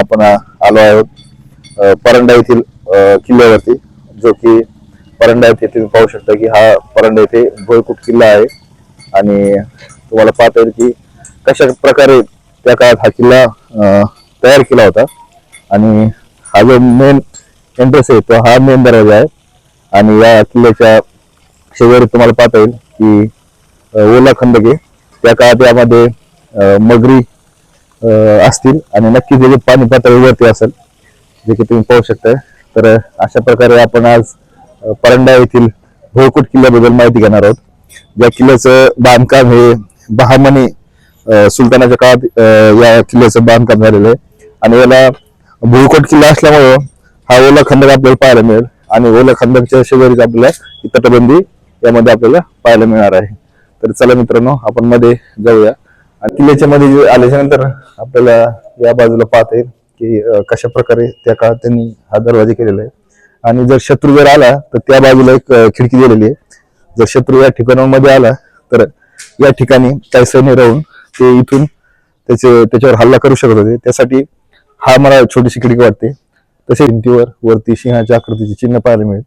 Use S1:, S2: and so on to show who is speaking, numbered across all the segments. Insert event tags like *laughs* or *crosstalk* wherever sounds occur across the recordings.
S1: आपण आलो आहोत. परंडा येथील किल्ल्यावरती जो की परंडा येथे तुम्ही पाहू शकता की हा परंडा येथे भोयकुट किल्ला आहे. आणि तुम्हाला पाहता येईल की कशा प्रकारे त्या काळात हा किल्ला तयार केला होता. आणि हा जो मेन एंट्रन्स आहे तो हा मेन दरवाजा आहे. आणि या किल्ल्याच्या शेजारी तुम्हाला पाहता येईल की ओला खंदक त्या काळात यामध्ये मगरी असतील. आणि नक्की जे पाणी पातळी वरती असेल जे की तुम्ही पाहू शकता तर अशा प्रकारे आपण आज परंडा येथील भोळकुट किल्ल्याबद्दल माहिती घेणार आहोत. या किल्ल्याचं बांधकाम हे बहामनी सुलतानाच्या काळात या किल्ल्याचं बांधकाम झालेलं आहे. आणि याला भुईकोट किल्ला असल्यामुळं हा ओला खंडक आपल्याला पाहायला मिळेल. आणि ओला खंडकच्या शेजारीच आपल्याला ही तटबंदी यामध्ये आपल्याला पाहायला मिळणार आहे. तर चला मित्रांनो आपण मध्ये जाऊया. आणि किल्ल्याच्यामध्ये आल्याच्यानंतर आल्याच्यानंतर आपल्याला या बाजूला पाहता येईल की कशा प्रकारे त्या काळात त्यांनी हा दरवाजा केलेला आहे. आणि जर शत्रू जर आला तर त्या बाजूला एक खिडकी दिलेली आहे. जर शत्रू या ठिकाणामध्ये आला तर या ठिकाणी काही सैन्य राहून ते इथून त्याचे त्याच्यावर हल्ला करू शकत होते. त्यासाठी हा मला छोटीशी खिडकी वाटते. तसे भिंतीवर वरती सिंहाच्या आकृतीचे चिन्ह पाहायला मिळेल.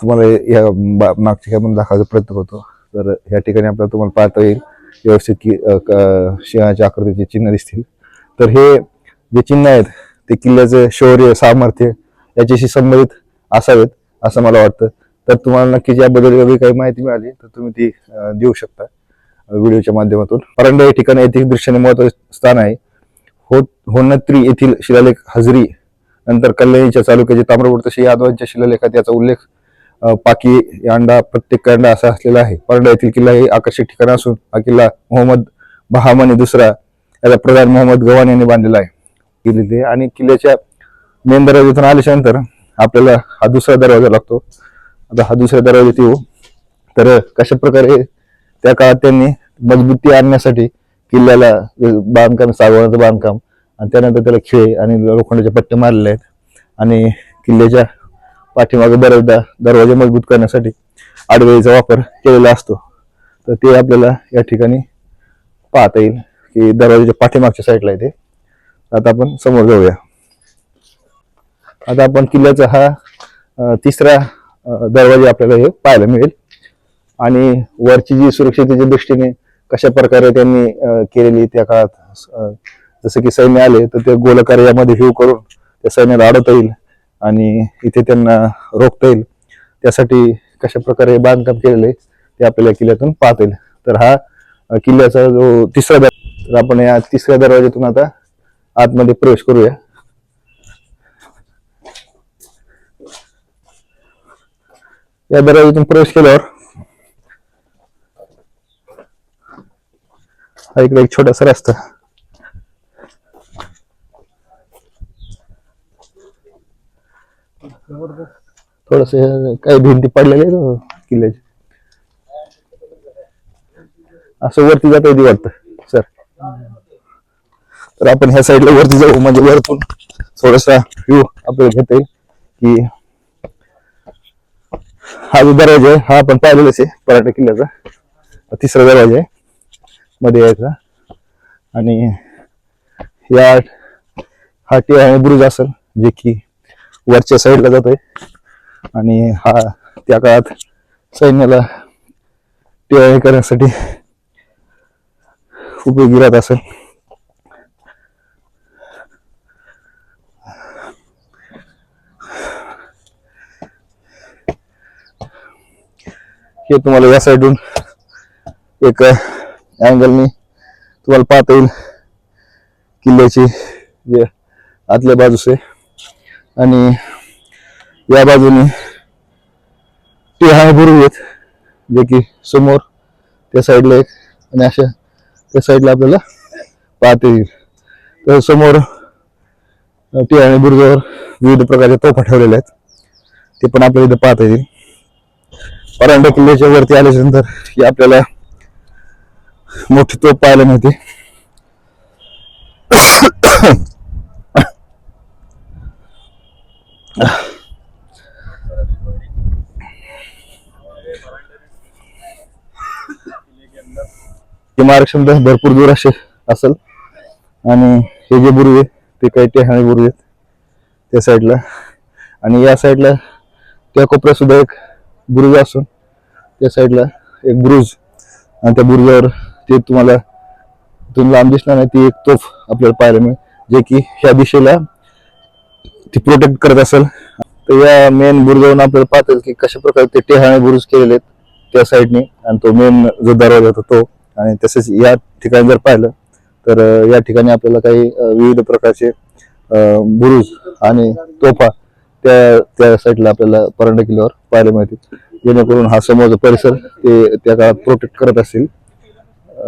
S1: तुम्हाला या बा- मागच्या कॅमेरा दाखवायचा प्रयत्न करतो. तर या ठिकाणी आपल्याला तुम्हाला पाहता येईल. व्यवस्थित की क- सिंहाच्या आकृतीचे चिन्ह दिसतील. तर हे जे चिन्ह आहेत ते किल्ल्याचं शौर्य सामर्थ्य याच्याशी संबंधित असावेत असं मला वाटतं. तर तुम्हाला नक्कीच याबद्दल वेगळी काही माहिती मिळाली तर तुम्ही ती देऊ शकता व्हिडिओच्या माध्यमातून. परंड या ठिकाणी ऐतिहासिक दृश्याने महत्त्वाचे स्थान आहे. हो होन्नत्री येथील शिलालेख हजरी नंतर कल्याणीच्या चालुक्याचे ताम्रपूर तसे यादवांच्या शिलालेखात याचा उल्लेख पाकी यांडा प्रत्येक करंडा असा असलेला आहे. परंडा येथील किल्ला हे आकर्षक ठिकाण असून हा किल्ला मोहम्मद आणि दुसरा याचा प्रधान मोहम्मद गवान यांनी बांधलेला आहे. किल्ले आणि किल्ल्याच्या मेन दरवाज्यातून आल्याच्यानंतर आपल्याला हा दुसरा दरवाजा लागतो. आता हा दुसऱ्या दरवाजा येऊ तर कशा प्रकारे त्या काळात त्यांनी मजबूती आणण्यासाठी किल्ल्याला बांधकाम सागवानाचं बांधकाम आणि त्यानंतर त्याला खिळे आणि लोखंडाचे पट्टे मारलेले आहेत. आणि किल्ल्याच्या पाठीमागे बऱ्याचदा दरवाजा मजबूत करण्यासाठी आडवेळीचा वापर केलेला असतो. तर ते आपल्याला या ठिकाणी पाहता येईल की दरवाजाच्या पाठीमागच्या साईडला आहे ते. आता आपण समोर जाऊया. आता आपण किल्ल्याचा हा तिसरा दरवाजा आपल्याला हे पाहायला मिळेल. आणि वरची जी सुरक्षिततेच्या दृष्टीने कशा प्रकारे त्यांनी केलेली त्या काळात जसं की सैन्य आले तर ते गोलकार यामध्ये हिव करून त्या सैन्याला अडवता येईल. आणि इथे त्यांना रोखता येईल. त्यासाठी कशा प्रकारे बांधकाम केलेलं आहे ते आपल्याला किल्ल्यातून पाहता येईल. तर हा किल्ल्याचा जो तिसरा दर तर आपण या तिसऱ्या दरवाज्यातून आता आतमध्ये प्रवेश करूया. या दरवाज्यातून प्रवेश केल्यावर हा इकडे एक छोटासा रस्ता. थोडस काही भिंती पडलेल्या आहेत किल्ल्याची. असं वरती जाता येते वाटतं सर. तर आपण ह्या साईडला वरती जाऊ म्हणजे वरतून थोडासा व्ह्यू आपल्याला घेता येईल की हा जो दरवाजा आहे हा आपण पाहिलेलाच आहे पराठा किल्ल्याचा. तिसरा दरवाजा आहे मध्ये यायचा. आणि या हा टी आणि बुरुज असेल जे की वरच्या साईडला जातोय. आणि हा त्या काळात सैन्याला टी करण्यासाठी उपयोगी राहत असेल. हे तुम्हाला या साईडून एक अँगलनी तुम्हाला पाहता येईल. किल्ल्याची जे आतल्या बाजूस आहे. आणि या बाजूने टिहाळ बुरुज आहेत. जे की समोर त्या साईडला एक आणि अशा त्या साईडला आपल्याला पाहता येईल. तर समोर टिहाळी बुरुजावर विविध प्रकारच्या तोफा ठेवलेल्या आहेत. ते पण आपल्याला इथं पाहता येईल. परांडा किल्ल्याच्या वरती आल्याच्यानंतर ही आपल्याला मोठी तोफ पाहायला मिळते. आरक्षण मार्गक्षमता भरपूर दूर असे असेल. आणि हे जे बुरुवे ते काही टेहाणे बुरुज आहेत त्या साईडला. आणि या साईडला त्या कोपऱ्यात सुद्धा एक बुरुज असून त्या साईडला एक बुरुज. आणि त्या बुरुजावर ते तुम्हाला तुम्ही लांब दिसणार नाही ती एक तोफ आपल्याला पाहायला मिळेल जे की ह्या दिशेला ती प्रोटेक्ट करत असेल. तर या मेन बुरुजावरून आपल्याला पाहता येईल की कशा प्रकारे ते टेहाणे बुरुज केलेले आहेत त्या साईडने. आणि तो मेन जो दरवाजा होता तो आणि तसेच या ठिकाणी जर पाहिलं तर या ठिकाणी आपल्याला काही विविध प्रकारचे बुरुज आणि तोफा त्या त्या साईडला आपल्याला परंडा किल्ल्यावर पाहायला मिळतील जेणेकरून हा समोरचा परिसर ते त्या काळात प्रोटेक्ट करत असतील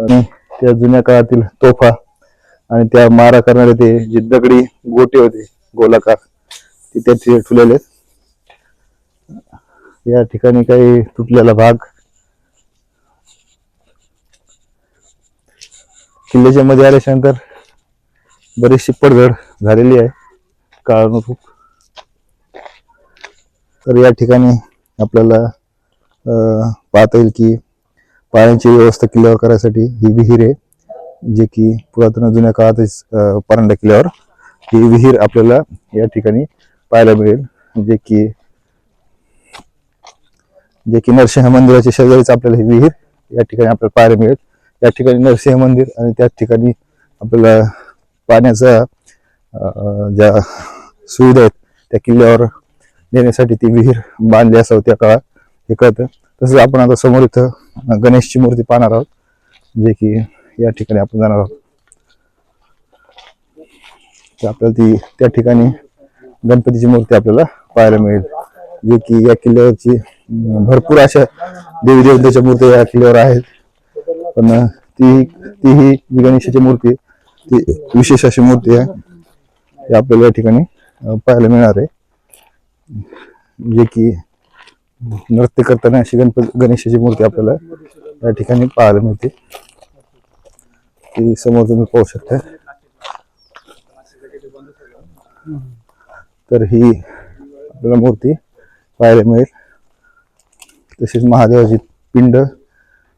S1: आणि त्या जुन्या काळातील तोफा आणि त्या मारा करणारे ते जे दगडी गोटे होते गोलाकार ते त्या ठुलेले आहेत. या ठिकाणी काही तुटलेला भाग किल्ल्याच्या मध्ये आल्याच्यानंतर बरीचशी पडझड झालेली आहे. काळानुरूप. तर या ठिकाणी आपल्याला पाहता येईल की पाण्याची व्यवस्था किल्ल्यावर करायसाठी ही विहीर आहे जे की पुरातन जुन्या काळातच परांडा किल्ल्यावर ही विहीर आपल्याला या ठिकाणी पाहायला मिळेल. जे की जे की नरसिंह मंदिराच्या शेजारीच आपल्याला ही विहीर या ठिकाणी आपल्याला पाहायला मिळेल. या ठिकाणी नरसिंह मंदिर आणि त्याच ठिकाणी आपल्याला पाण्याचा ज्या सुविधा आहेत त्या किल्ल्यावर देण्यासाठी ती विहीर बांधली असावं त्या काळात. हे कळतं. तसंच आपण आता समोर इथं गणेशची मूर्ती पाहणार आहोत जे की या ठिकाणी आपण जाणार आहोत. तर आपल्याला ती त्या ठिकाणी गणपतीची मूर्ती आपल्याला पाहायला मिळेल जे की या किल्ल्यावरची भरपूर अशा देवी देवतेच्या मूर्ती या किल्ल्यावर आहेत. पण ती तीही जी गणेशाची मूर्ती आहे, ती विशेष अशी मूर्ती आहे हे आपल्याला या ठिकाणी पाहायला मिळणार आहे. जे की नृत्य करताना अशी गणपती गणेशाची मूर्ती आपल्याला या ठिकाणी पाहायला मिळते. ती समोर तुम्ही पाहू शकता. तर ही आपल्याला मूर्ती पाहायला मिळेल. तसेच महादेवाची पिंड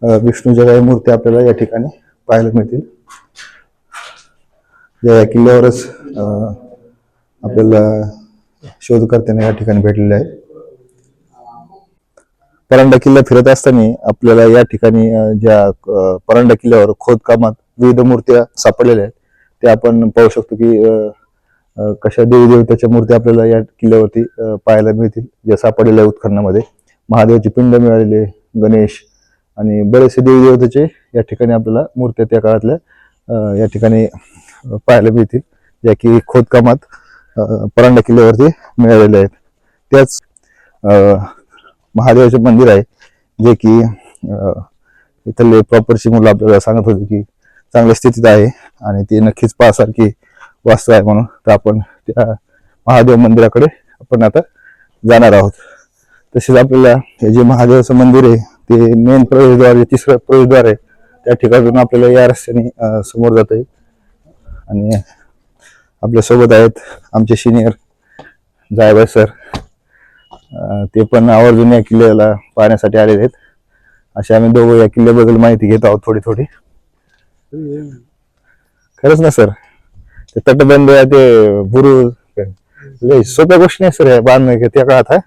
S1: विष्णूच्या काही मूर्ती आपल्याला या ठिकाणी पाहायला मिळतील. या किल्ल्यावरच आपल्याला शोधकर्त्यांना या ठिकाणी भेटलेले आहे परांडा किल्ला फिरत असताना आपल्याला या ठिकाणी ज्या परांडा किल्ल्यावर खोदकामात विविध मूर्त्या सापडलेल्या आहेत. ते आपण पाहू शकतो की अं, कशा देवीदेवताच्या मूर्ती आपल्याला या किल्ल्यावरती पाहायला मिळतील ज्या सापडलेल्या उत्खननामध्ये. महादेवाची पिंड मिळालेले गणेश आणि बरेचसे देवदेवतेचे या ठिकाणी आपल्याला मूर्त्या त्या काळातल्या या ठिकाणी पाहायला मिळतील. ज्या की खोदकामात परांडा किल्ल्यावरती मिळालेल्या आहेत. त्याच महादेवाचे मंदिर आहे जे की इथले प्रॉपरची मुलं आपल्याला सांगत होती की चांगल्या स्थितीत आहे आणि ते नक्कीच पाहसारखी वास्तू आहे म्हणून तर आपण त्या महादेव मंदिराकडे आपण आता जाणार आहोत. तसेच आपल्याला हे जे महादेवाचं मंदिर आहे ते मेन प्रवेशद्वार जे तिसरं प्रवेशद्वार आहे. त्या ठिकाणून आपल्याला या रस्त्याने समोर जाता येईल. आणि आपल्यासोबत आहेत आमचे सिनियर जायबाई सर ते पण आवर्जून या किल्ल्याला पाहण्यासाठी आलेले आहेत. असे आम्ही दोघं या किल्ल्याबद्दल माहिती घेत आहोत थोडी थोडी खरंच ना सर ते तटबंद ते बुरुज. लय सोप्या गोष्टी नाही सर या बांधणं त्या काळात हा?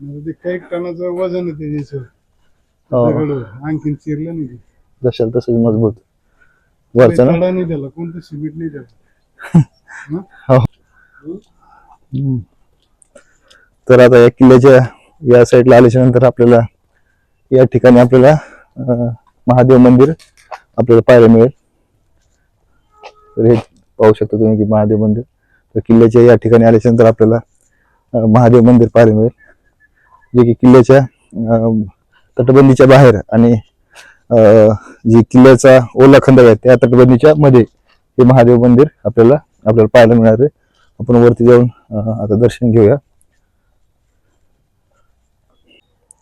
S2: म्हणजे काही टनाचं वजन आहे
S1: हो.
S2: दगड आणखीन चिरलं नाही ते.
S1: जशाल तसंच मजबूत. वरचं ना?
S2: तडा नाही त्याला कोणतं सिमेंट नाही त्याला *laughs*
S1: हो? हम्म. तर आता या किल्ल्याच्या या साईडला आल्याच्यानंतर आपल्याला या ठिकाणी आपल्याला अं, महादेव मंदिर आपल्याला पाहायला मिळेल. तर हे पाहू शकता तुम्ही की महादेव मंदिर. तर किल्ल्याच्या या ठिकाणी आल्याच्यानंतर आपल्याला अं, महादेव मंदिर पाहायला मिळेल. जे की किल्ल्याच्या अं, तटबंदीच्या बाहेर आणि जी किल्ल्याचा ओला खंड आहे त्या तटबंदीच्या मध्ये हे महादेव मंदिर आपल्याला आपल्याला पाहायला मिळणार आहे. आपण वरती जाऊन आता दर्शन घेऊया.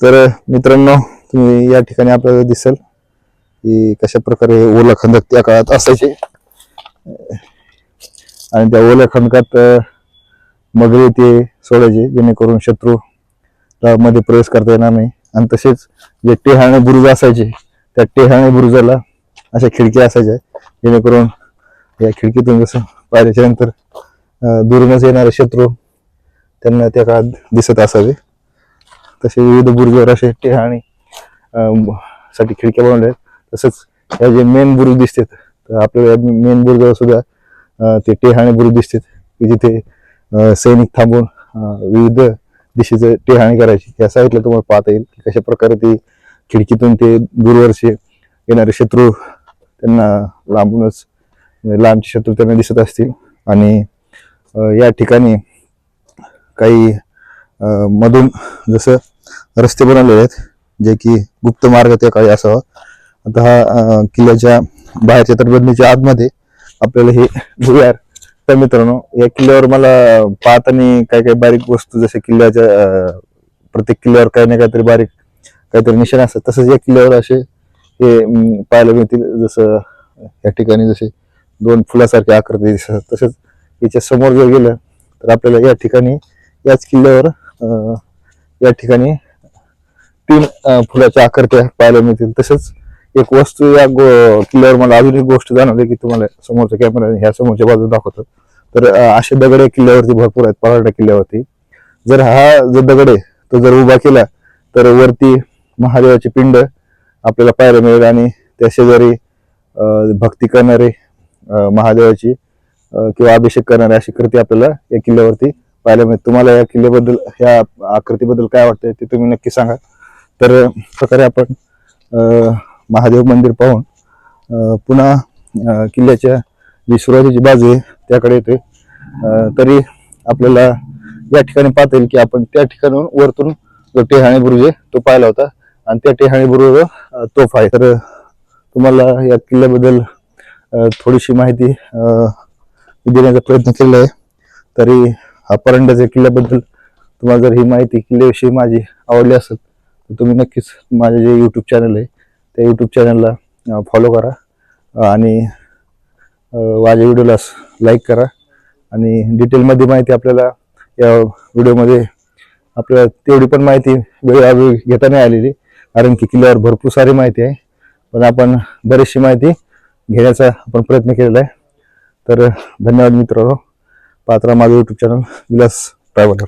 S1: तर मित्रांनो तुम्ही या ठिकाणी आपल्याला दिसेल की कशा प्रकारे ओला खंदक त्या काळात असायचे. आणि त्या ओल्या खंदकात मगरी ते सोडायचे जेणेकरून शत्रू मध्ये प्रवेश करता येणार नाही. आणि तसेच जे टेहाणे बुरुज असायचे त्या टेहाणे बुरुजाला अशा खिडक्या असायच्या जेणेकरून या खिडकीतून जसं पायऱ्याच्या नंतर अं, दुरूनच येणारे शत्रू त्यांना त्या काळात दिसत असावे. तसे विविध बुरुजावर असे टेहाणी साठी खिडक्या बनवल्या आहेत. तसंच या जे मेन बुरुज दिसतात तर आपल्याला मेन बुरुजावर सुद्धा ते टेहाणे बुरुज दिसतात की जिथे सैनिक थांबून विविध दिशेचं टेहाणी करायची. या साईडला तुम्हाला पाहता येईल की कशा प्रकारे ती खिडकीतून ते दूरवरचे येणारे शत्रू त्यांना लांबूनच म्हणजे लांबचे शत्रू त्यांना दिसत असतील. आणि या ठिकाणी काही मधून जसं रस्ते बनवलेले आहेत जे की गुप्त मार्ग त्या काही असावा. आता हा किल्ल्याच्या बाहेरच्या तटबंदीच्या आतमध्ये आपल्याला हे भुयार तर मित्रांनो या किल्ल्यावर मला पाहताना काही काही बारीक वस्तू जसे किल्ल्याच्या प्रत्येक किल्ल्यावर काही ना काहीतरी बारीक काहीतरी निशाण असतात. तसंच या किल्ल्यावर असे हे पाहायला मिळतील. जसं या ठिकाणी जसे दोन फुलासारखे आकृती दिसतात. तसंच याच्या समोर जर गेलं तर आपल्याला या ठिकाणी याच किल्ल्यावर या ठिकाणी तीन फुलाच्या आकृत्या पाहायला मिळतील. तसंच एक वस्तू या गो- किल्ल्यावर मला अजून एक गोष्ट जाणवली की तुम्हाला समोरच्या कॅमेरा ह्या समोरच्या बाजूला दाखवतो. तर असे दगड या किल्ल्यावरती भरपूर आहेत पराडा किल्ल्यावरती. जर हा जो दगड आहे तो जर उभा केला तर वरती महादेवाचे पिंड आपल्याला पाहायला मिळेल आणि त्या शेजारी भक्ती करणारे महादेवाची किंवा अभिषेक करणारे अशी कृती आपल्याला या किल्ल्यावरती पाहायला मिळते तुम्हाला या किल्ल्याबद्दल ह्या आकृतीबद्दल काय वाटतंय ते तुम्ही नक्की सांगा. तर प्रकारे आपण महादेव मंदिर पाहून पुन्हा किल्ल्याच्या जी सुरुवातीची बाजू आहे त्याकडे येते तरी आपल्याला या ठिकाणी पाहता येईल की आपण त्या ठिकाणाहून वरतून जो टेहाणी बुरुज आहे तो पाहिला होता. आणि त्या टेहाणी तोफ आहे. तर तुम्हाला या किल्ल्याबद्दल थोडीशी माहिती देण्याचा प्रयत्न केलेला आहे. तरी हा परंड्याच्या किल्ल्याबद्दल तुम्हाला जर ही माहिती किल्ल्याविषयी माझी आवडली असेल तर तुम्ही नक्कीच माझे जे यूट्यूब चॅनल आहे त्या यूट्यूब चॅनलला फॉलो करा. आणि माझ्या व्हिडिओला लाईक करा. आणि डिटेलमध्ये माहिती आपल्याला या व्हिडिओमध्ये आपल्याला तेवढी पण माहिती वेळोवेळी घेता नाही आलेली कारण की किल्ल्यावर भरपूर सारी माहिती आहे. पण आपण बरीचशी माहिती घेण्याचा आपण प्रयत्न केलेला आहे. तर धन्यवाद मित्रांनो. पात्रा माझं यूट्यूब चॅनल विलास ट्रॅव्हलर.